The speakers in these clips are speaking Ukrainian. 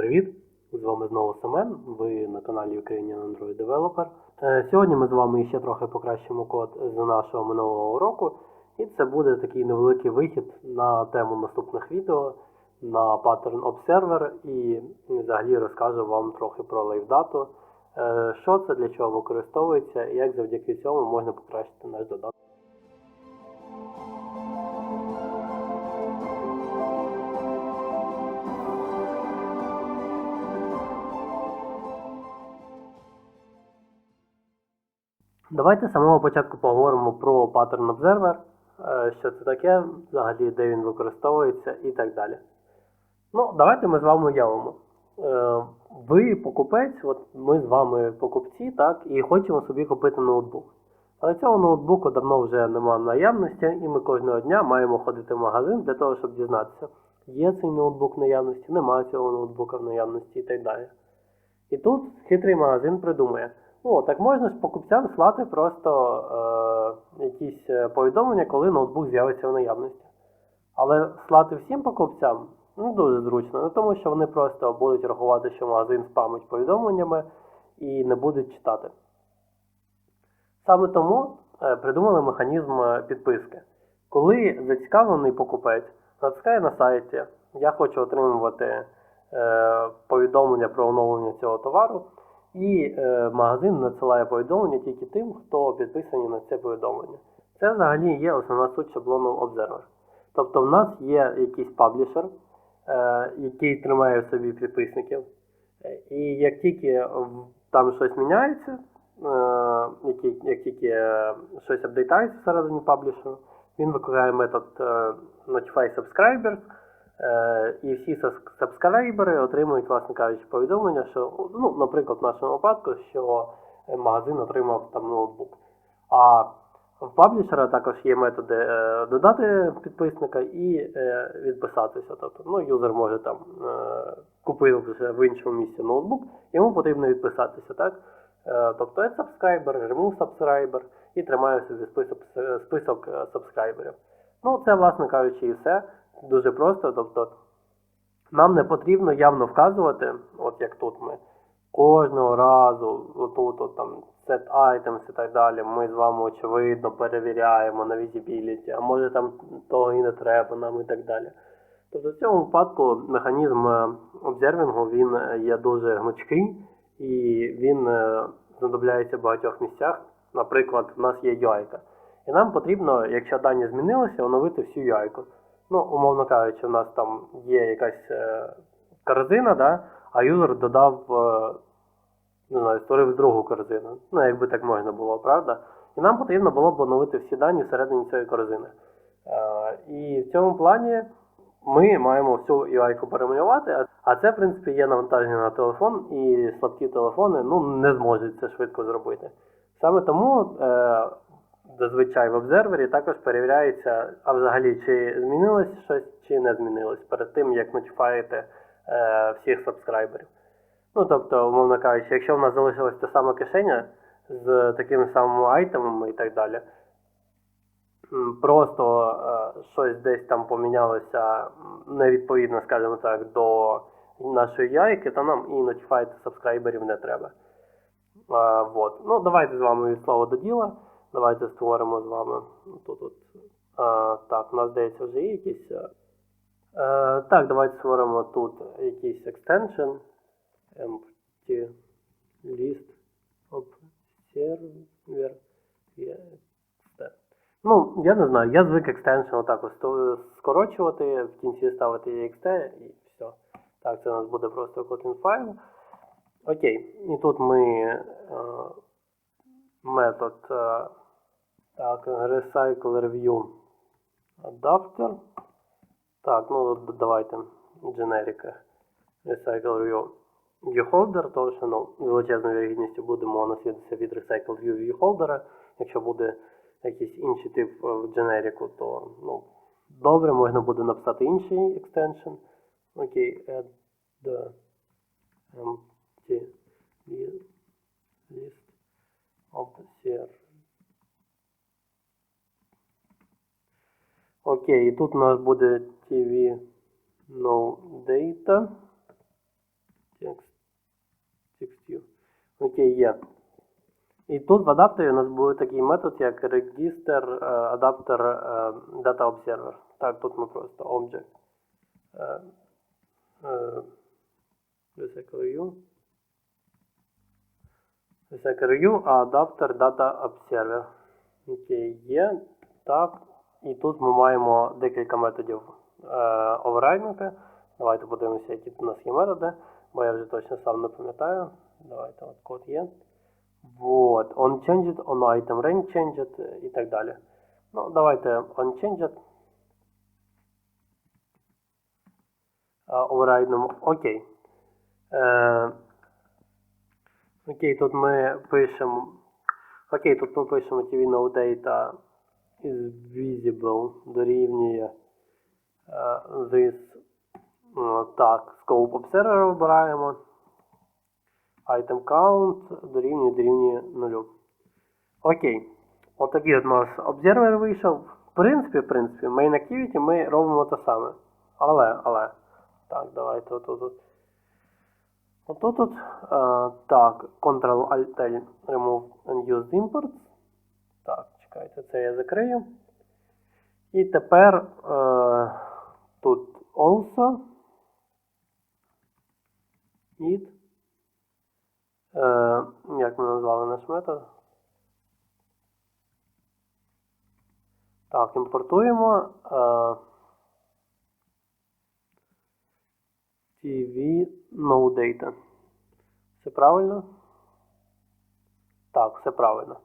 привіт! З вами знову Семен. Ви на каналі Ukrainian Android Developer. Е, Сьогодні ми з вами ще трохи покращимо код з нашого минулого уроку, і це буде такий невеликий вихід на тему наступних відео на Pattern Observer і взагалі розкажу вам трохи про LiveData, е, що це, для чого використовується і як завдяки цьому можна покращити наш додаток. Давайте з самого початку поговоримо про Pattern Observer, е, що це таке, взагалі, де він використовується і так далі. Ну, давайте ми з вами уявимо. Е, Ви покупець, от ми з вами покупці, так, і хочемо собі купити ноутбук. Але цього ноутбуку давно вже немає наявності, і ми кожного дня маємо ходити в магазин для того, щоб дізнатися, є цей ноутбук в наявності, немає цього ноутбука в наявності і так далі. І тут хитрий магазин придумує. Ну, так можна ж покупцям слати просто е, якісь е, повідомлення, коли ноутбук з'явиться в наявності. Але слати всім покупцям не дуже зручно, ну, тому що вони просто будуть рахувати, що магазин спамить повідомленнями і не будуть читати. Саме тому е, придумали механізм е, підписки. Коли зацікавлений покупець натискає на сайті, я хочу отримувати е, повідомлення про оновлення цього товару, і е, магазин надсилає повідомлення тільки тим, хто підписаний на це повідомлення. Це взагалі є основна суть шаблону Observer. Тобто в нас є якийсь паблішер, е, який тримає в собі підписників. І як тільки там щось міняється, е, як, тільки е, щось апдейтається всередині паблішеру, він викликає метод е, Notify Subscribers, Е, і всі сабс- сабскрайбери отримують, власне кажучи, повідомлення, що, ну, наприклад, в нашому випадку, що е, магазин отримав там ноутбук. А в паблішера також є методи е, додати підписника і е, відписатися. Тобто, ну, юзер може там е, купив вже в іншому місці ноутбук, йому потрібно відписатися, так? Е, тобто add subscriber, remove subscriber і тримає собі список, список е, сабскрайберів. Ну, це, власне кажучи, і все. Дуже просто. Тобто, нам не потрібно явно вказувати, от як тут ми, кожного разу, отут, от, там, set items і так далі, ми з вами очевидно перевіряємо на visibility, а може там того і не треба нам і так далі. Тобто в цьому випадку механізм е, обзервінгу він е, є дуже гнучкий і він е, знадобляється в багатьох місцях. Наприклад, в нас є UI. І нам потрібно, якщо дані змінилися, оновити всю UI. Ну, умовно кажучи, у нас там є якась е, корзина, да, а юзер додав, е, не знаю, створив другу корзину. Ну, якби так можна було, правда? І нам потрібно було б оновити всі дані всередині цієї корзини. Е, і в цьому плані ми маємо всю UI-ку перемалювати, а це, в принципі, є навантаження на телефон, і слабкі телефони ну, не зможуть це швидко зробити. Саме тому е, зазвичай в обзервері також перевіряється, а взагалі чи змінилось щось, чи не змінилось перед тим, як нотифаєте е, всіх сабскрайберів. Ну, тобто, умовно кажучи, якщо в нас залишилась та сама кишеня з такими самими айтемами і так далі, просто е, щось десь там помінялося невідповідно, скажімо так, до нашої яйки, то нам і нотифаїти сабскрайберів не треба. А, вот. Ну, давайте з вами від слова до діла. Давайте створимо з вами тут. от а, так, у нас здається вже є якісь. е, е, так, давайте створимо тут якийсь extension. Empty list observer. Extend. Ну, я не знаю, я звик extension отак ось скорочувати, в кінці ставити ext і все. Так, це у нас буде просто один файл. Окей, і тут ми е, метод е, так, recycle review adapter. Так, ну давайте generic recycle review viewholder, тому що ну, величезною вірогідністю будемо наслідуватися від recycle review viewholder. Якщо буде якийсь інший тип е, в generic, то ну, добре, можна буде написати інший extension. Окей, add the empty list observer. Окей, і тут у нас буде TV no data. Окей, є. І тут в адаптері у нас буде такий метод, як register е, adapter е, data observer. Так, тут ми просто object. е, е, recycle Recycle а адаптер data observer. Окей, є. Так. І тут ми маємо декілька методів е, оверрайднути. Давайте подивимося, які тут у нас є методи, бо я вже точно сам не пам'ятаю. Давайте от код є. Вот, on changed, on item range changed і так далі. Ну, давайте on changed. А, окей. Е, окей, тут ми пишемо. Окей, тут ми пишемо TV no data is visible дорівнює е, this. е, Так, scope observer вибираємо. Item count дорівнює дорівнює нулю. Окей. Отакий от у нас обзервер вийшов. В принципі, в принципі, main activity ми робимо те саме. Але, але. Так, давайте отут. от. Отут тут. Е, так, Ctrl-Alt-L remove unused imports. Чекайте, це я закрию. І тепер е, тут also. It. Е, як ми назвали наш метод? Так, імпортуємо е, TV no data. Все правильно? Так, все правильно.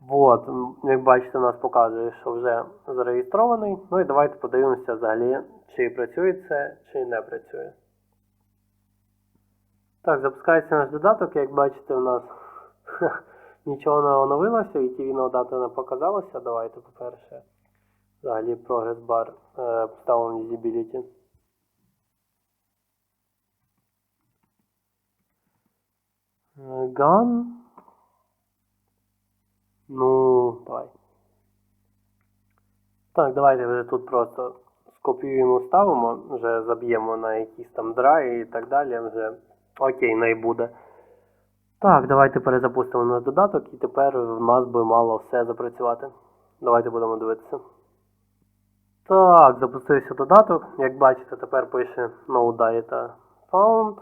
Вот, як бачите, у нас показує, що вже зареєстрований. Ну і давайте подивимося взагалі, чи працює це, чи не працює. Так, запускається наш додаток, як бачите, у нас нічого не оновилося, і TV дата не показалося. Давайте, по-перше, взагалі прогрес бар е, поставимо visibility. Е, Gun. Ну, давай. Так, давайте вже тут просто скопіюємо, ставимо, вже заб'ємо на якісь там драйв і так далі. Вже окей, не буде. Так, давайте перезапустимо наш додаток і тепер в нас би мало все запрацювати. Давайте будемо дивитися. Так, запустився додаток. Як бачите, тепер пише no data found.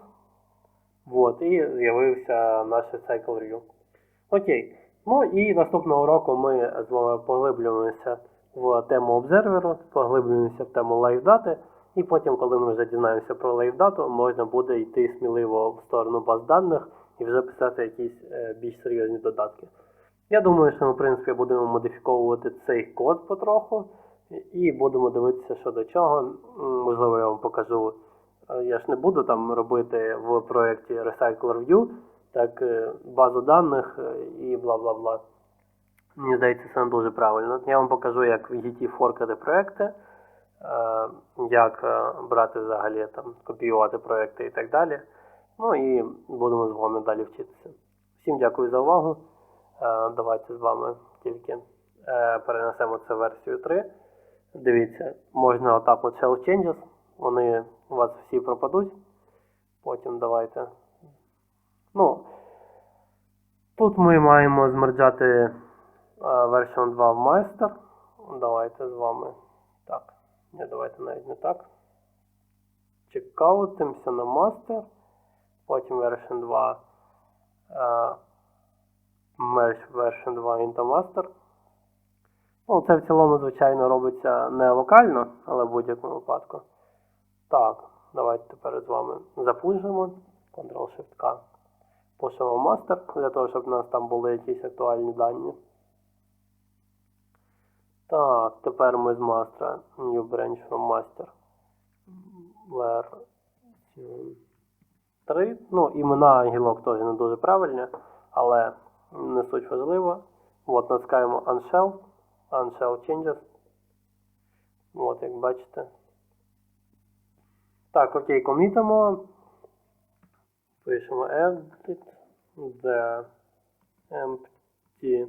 Вот, і з'явився наш Cycle Review. Окей. Ну і наступного року ми з вами поглиблюємося в тему обзерверу, поглиблюємося в тему лайвдати, і потім, коли ми вже дізнаємося про лайвдату, можна буде йти сміливо в сторону баз даних і вже писати якісь е, більш серйозні додатки. Я думаю, що ми, в принципі, будемо модифіковувати цей код потроху і будемо дивитися, що до чого. Можливо, я вам покажу. Е, Я ж не буду там робити в проєкті Recycler View, так е, базу даних е, і бла бла бла. Мені здається, це не дуже правильно. Я вам покажу, як в GT форкати проекти, е, як брати взагалі там, копіювати проекти і так далі. Ну і будемо з вами далі вчитися. Всім дякую за увагу. Давайте з вами тільки перенесемо це версію 3. Дивіться, можна отак от shell changes. Вони у вас всі пропадуть. Потім давайте. Ну, тут ми маємо змерджати е, version 2 в Master. Давайте з вами. Так. Ні, давайте навіть не так. Чекаутимося на Master. Потім version 2. е, Merge version 2 into Master. Ну, це в цілому, звичайно, робиться не локально, але в будь-якому випадку. Так, давайте тепер з вами запужимо. Ctrl-Shift-K. Пишемо мастер, для того, щоб у нас там були якісь актуальні дані. Так, тепер ми з мастера New Branch from Master. Version 3. Ну, імена гілок теж не дуже правильні, але не суть важливо. От, натискаємо Unshell. Unshell Changes. От, як бачите. Так, окей, комітимо. Пишемо edit the empty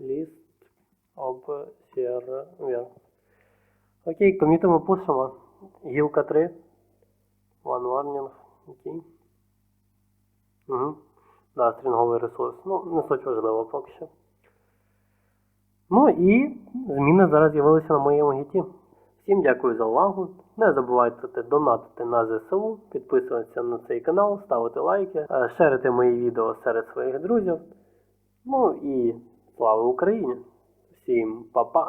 list observer. Окей, комітимо пишемо. Гілка 3. One warning. Окей. Угу. да, стрінговий ресурс. Ну, не суть важливо поки що. Ну і зміни зараз з'явилися на моєму гіті. Всім дякую за увагу. Не забувайте донатити на ЗСУ, підписуватися на цей канал, ставити лайки, е, шерити мої відео серед своїх друзів. Ну і слава Україні! Всім па-па!